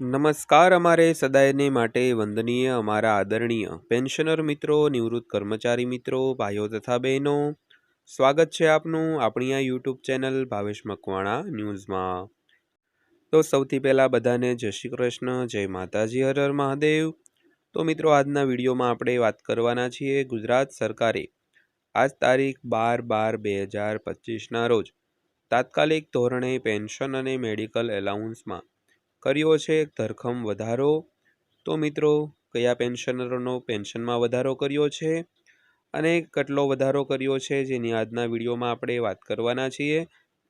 નમસ્કાર અમારે સદાયને માટે વંદનીય, અમારા આદરણીય પેન્શનર મિત્રો, નિવૃત્ત કર્મચારી મિત્રો, ભાઈઓ તથા બહેનો. સ્વાગત છે આપનું આપણી આ યુટ્યુબ ચેનલ ભાવેશ મકવાણા ન્યૂઝમાં. તો સૌથી પહેલાં બધાને જય શ્રી કૃષ્ણ, જય માતાજી, હર હર મહાદેવ. તો મિત્રો, આજના વિડીયોમાં આપણે વાત કરવાના છીએ ગુજરાત સરકારે આજ તારીખ બાર બાર બે હજાર પચીસના રોજ તાત્કાલિક ધોરણે પેન્શન અને મેડિકલ એલાઉન્સમાં કર્યો છે, ધરખમ વધારો. તો મિત્રો, કયા પેન્શનરોનો પેન્શનમાં વધારો કર્યો છે અને કેટલો વધારો કર્યો છે, જેની આજના વિડીયોમાં આપણે વાત કરવાના છીએ.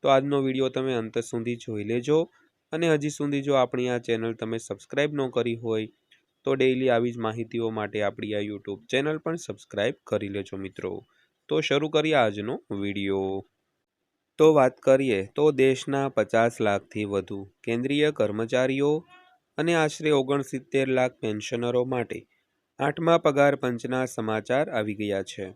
તો આજનો વીડિયો તમે અંત સુધી જોઈ લેજો અને હજી સુધી જો આપણી આ ચેનલ તમે સબસ્ક્રાઈબ ન કરી હોય, તો ડેઈલી આવી જ માહિતીઓ માટે આપણી આ યુટ્યુબ ચેનલ પણ સબસ્ક્રાઈબ કરી લેજો મિત્રો. તો શરૂ કરીએ આજનો વીડિયો. તો વાત કરીએ તો દેશના પચાસ લાખથી વધુ કેન્દ્રીય કર્મચારીઓ અને આશરે ઓગણસિત્તેર લાખ પેન્શનરો માટે આઠમા પગાર પંચના સમાચાર આવી ગયા છે.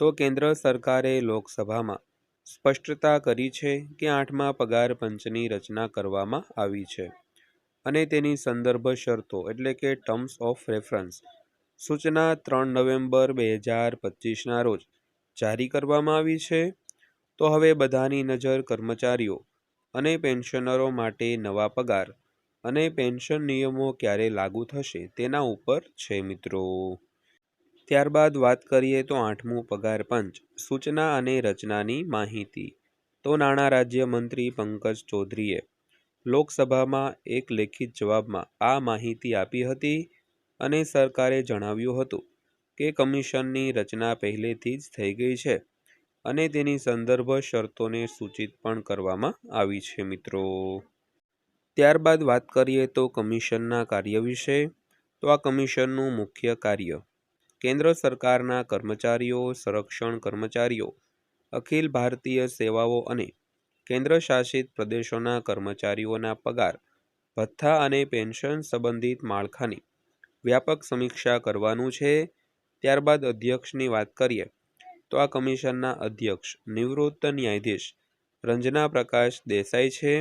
તો કેન્દ્ર સરકારે લોકસભામાં સ્પષ્ટતા કરી છે કે આઠમા પગાર પંચની રચના કરવામાં આવી છે અને તેની સંદર્ભ શરતો એટલે કે ટર્મ્સ ઓફ રેફરન્સ સૂચના ત્રણ નવેમ્બર બે હજાર પચીસના રોજ જારી કરવામાં આવી છે. તો હવે બધાની નજર કર્મચારીઓ અને પેન્શનરો માટે નવા પગાર અને પેન્શન નિયમો ક્યારે લાગુ થશે તેના ઉપર છે મિત્રો. ત્યારબાદ વાત કરીએ તો આઠમું પગાર પંચ, સૂચના અને રચનાની માહિતી. તો નાણાં રાજ્યમંત્રી પંકજ ચૌધરીએ લોકસભામાં એક લેખિત જવાબમાં આ માહિતી આપી હતી અને સરકારે જણાવ્યું હતું કે કમિશનની રચના પહેલેથી જ થઈ ગઈ છે. અને તેની સંદર્ભ શરતોને સૂચિત પણ કરવામાં આવી છે, મિત્રો. ત્યારબાદ વાત કરીએ તો કમિશનના કાર્ય વિશે. તો આ કમિશનનું મુખ્ય કાર્ય કેન્દ્ર સરકારના કર્મચારીઓ, સંરક્ષણ કર્મચારીઓ, અખિલ ભારતીય સેવાઓ અને કેન્દ્ર શાસિત પ્રદેશોના કર્મચારીઓના પગાર, ભથ્થા અને પેન્શન સંબંધિત માળખાની વ્યાપક સમીક્ષા કરવાનું છે. ત્યારબાદ અધ્યક્ષની વાત કરીએ તો આ કમિશનના અધ્યક્ષ, નિવૃત્ત ન્યાયાધીશ રંજના પ્રકાશ દેસાઈ છે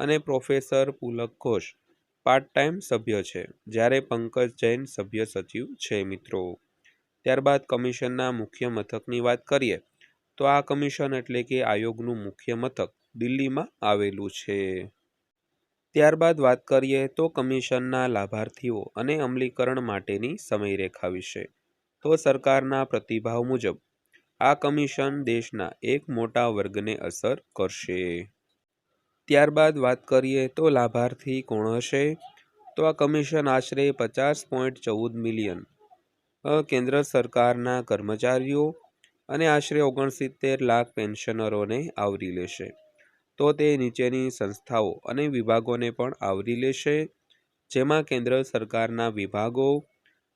અને professor Pulak Ghosh part time સભ્ય છે. જ્યારે પંકજ જૈન સભ્ય સચિવ છે મિત્રો. ત્યારબાદ કમિશનના મુખ્ય મથકની વાત કરીએ, તો આ કમિશન એટલે કે આયોગનું મુખ્ય મથક દિલ્હીમાં આવેલું છે. ત્યારબાદ વાત કરીએ, તો કમિશનના લાભાર્થીઓ અને અમલીકરણ માટેની સમયરેખા વિશે. તો સરકારના પ્રતિભાવ મુજબ આ કમિશન દેશના એક મોટા વર્ગને અસર કરશે. ત્યારબાદ વાત કરીએ તો લાભાર્થી કોણ હશે? તો આ કમિશન આશરે પચાસ પોઈન્ટ ચૌદ મિલિયન કેન્દ્ર સરકારના કર્મચારીઓ અને આશરે ઓગણસિત્તેર લાખ પેન્શનરોને આવરી લેશે. તો તે નીચેની સંસ્થાઓ અને વિભાગોને પણ આવરી લેશે, જેમાં કેન્દ્ર સરકારના વિભાગો,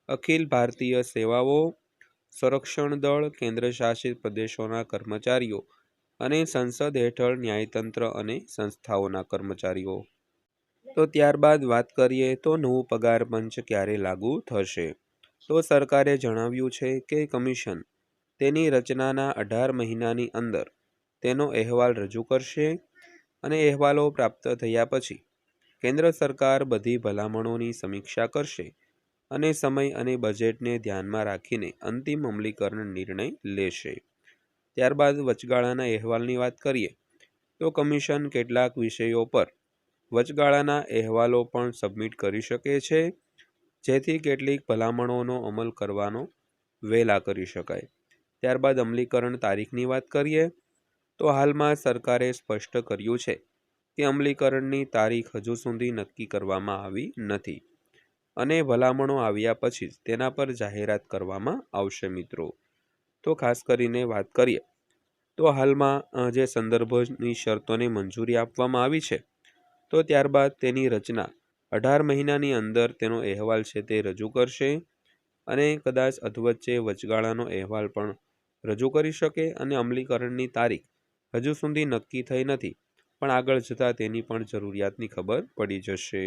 અખિલ ભારતીય સેવાઓ સંરક્ષણ દળ કેન્દ્ર શાસિત પ્રદેશોના કર્મચારીઓ અને સંસદ હેઠળ ન્યાયતંત્ર અને સંસ્થાઓના કર્મચારીઓ. તો ત્યારબાદ વાત કરીએ તો નવું પગાર પંચ ક્યારે લાગુ થશે? તો સરકારે જણાવ્યું છે કે કમિશન તેની રચનાના અઢાર મહિનાની અંદર તેનો અહેવાલ રજૂ કરશે અને અહેવાલો પ્રાપ્ત થયા પછી કેન્દ્ર સરકાર બધી ભલામણોની સમીક્ષા કરશે અને સમય અને બજેટને ધ્યાનમાં રાખીને અંતિમ અમલીકરણ નિર્ણય લેશે. ત્યારબાદ વચગાળાના અહેવાલની વાત કરીએ, તો કમિશન કેટલાક વિષયો પર વચગાળાના અહેવાલો પણ સબમિટ કરી શકે છે, જેથી કેટલીક ભલામણોનો અમલ કરવાનો વહેલા કરી શકાય. ત્યારબાદ અમલીકરણ તારીખની વાત કરીએ, તો હાલમાં સરકારે સ્પષ્ટ કર્યું છે કે અમલીકરણની તારીખ હજુ સુધી નક્કી કરવામાં આવી નથી. અને ભલામણો આવ્યા પછી જ તેના પર જાહેરાત કરવામાં આવશે મિત્રો. તો ખાસ કરીને વાત કરીએ, તો હાલમાં જે સંદર્ભની શરતોને મંજૂરી આપવામાં આવી છે, તો ત્યારબાદ તેની રચના અઢાર મહિનાની અંદર તેનો અહેવાલ છે તે રજૂ કરશે અને કદાચ અધવચ્ચે વચગાળાનો અહેવાલ પણ રજૂ કરી શકે અને અમલીકરણની તારીખ હજુ સુધી નક્કી થઈ નથી, પણ આગળ જતાં તેની પણ જરૂરિયાતની ખબર પડી જશે.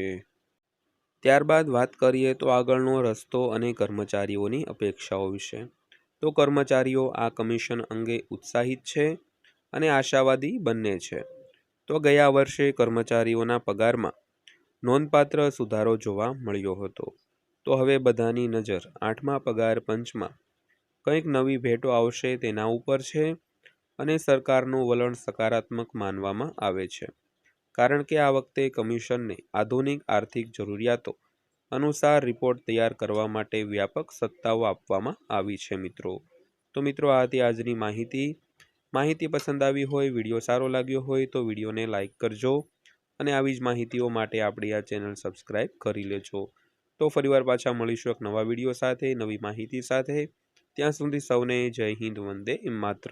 ત્યારબાદ વાત કરીએ તો આગળનો રસ્તો અને કર્મચારીઓની અપેક્ષાઓ વિશે. તો કર્મચારીઓ આ કમિશન અંગે ઉત્સાહિત છે અને આશાવાદી બંને છે. તો ગયા વર્ષે કર્મચારીઓના પગારમાં નોંધપાત્ર સુધારો જોવા મળ્યો હતો. તો હવે બધાની નજર આઠમા પગાર પંચમાં. કંઈક નવી ભેટો આવશે તેના ઉપર છે અને સરકારનું વલણ સકારાત્મક માનવામાં આવે છે. કારણ કે આ વખતે કમિશનને આધુનિક આર્થિક જરૂરિયાતો અનુસાર રિપોર્ટ તૈયાર કરવા માટે વ્યાપક સત્તાઓ આપવામાં આવી છે, મિત્રો. તો મિત્રો, આ હતી આજની માહિતી. માહિતી પસંદ આવી હોય, વીડિયો સારો લાગ્યો હોય, તો વિડીયોને લાઇક કરજો અને આવી જ માહિતીઓ માટે આપણી આ ચેનલ સબસ્ક્રાઈબ કરી લેજો. તો ફરીવાર પાછા મળીશું એક નવા વીડિયો સાથે, નવી માહિતી સાથે. ત્યાં સુધી સૌને જય હિન્દ, વંદે માત્ર